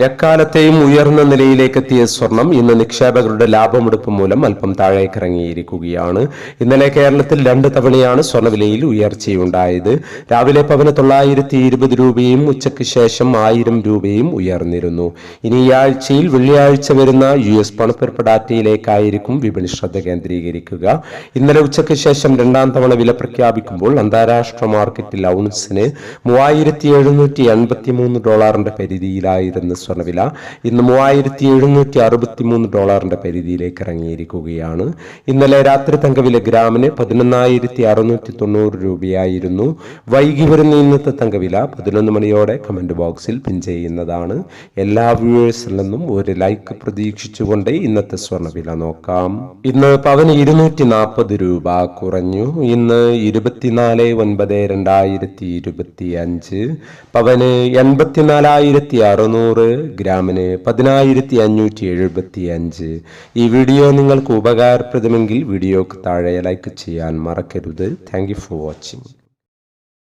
എക്കാലത്തെയും ഉയർന്ന നിലയിലേക്കെത്തിയ സ്വർണം ഇന്ന് നിക്ഷേപകരുടെ ലാഭമെടുപ്പ് മൂലം അല്പം താഴേക്കിറങ്ങിയിരിക്കുകയാണ്. ഇന്നലെ കേരളത്തിൽ രണ്ട് തവണയാണ് സ്വർണവിലയിൽ ഉയർച്ചയുണ്ടായത്. രാവിലെ പവന് തൊള്ളായിരത്തി ഇരുപത് രൂപയും ഉച്ചയ്ക്ക് ശേഷം ആയിരം രൂപയും ഉയർന്നിരുന്നു. ഇനി ഈ ആഴ്ചയിൽ വെള്ളിയാഴ്ച വരുന്ന യു എസ് പണപ്പെരുപ്പ് ഡാറ്റയിലേക്കായിരിക്കും വിപണി ശ്രദ്ധ കേന്ദ്രീകരിക്കുക. ഇന്നലെ ഉച്ചയ്ക്ക് ശേഷം രണ്ടാം തവണ വില പ്രഖ്യാപിക്കുമ്പോൾ അന്താരാഷ്ട്ര മാർക്കറ്റിൽ ഔൺസിന് മൂവായിരത്തി എഴുന്നൂറ്റി എൺപത്തി മൂന്ന് ഡോളറിന്റെ പരിധിയിലായിരുന്ന സ്വർണവില ഇന്ന് മൂവായിരത്തി എഴുന്നൂറ്റി അറുപത്തി മൂന്ന് ഡോളറിന്റെ പരിധിയിലേക്ക് ഇറങ്ങിയിരിക്കുകയാണ്. ഇന്നലെ രാത്രി തങ്കവില ഗ്രാമിന് പതിനൊന്നായിരത്തി അറുന്നൂറ്റി തൊണ്ണൂറ് രൂപയായിരുന്നു. വൈകി വരുന്ന ഇന്നത്തെ തങ്കവില പതിനൊന്ന് മണിയോടെ കമന്റ് ബോക്സിൽ പിൻ ചെയ്യുന്നതാണ്. എല്ലാ വ്യൂവേഴ്സിൽ നിന്നും ഒരു ലൈക്ക് പ്രതീക്ഷിച്ചുകൊണ്ട് ഇന്നത്തെ സ്വർണവില നോക്കാം. ഇന്ന് പവന് ഇരുന്നൂറ്റി നാൽപ്പത് രൂപ കുറഞ്ഞു. ഇന്ന് ഇരുപത്തിനാല് ഒൻപത് രണ്ടായിരത്തി ഇരുപത്തി അഞ്ച് പവന് എൺപത്തിനാലായിരത്തി അറുന്നൂറ് ഗ്രാമിന് പതിനായിരത്തി അഞ്ഞൂറ്റി എഴുപത്തി അഞ്ച് ഈ വീഡിയോ നിങ്ങൾക്ക് ഉപകാരപ്രദമെങ്കിൽ വീഡിയോക്ക് താഴെ ലൈക്ക് ചെയ്യാൻ മറക്കരുത്. Thank for watching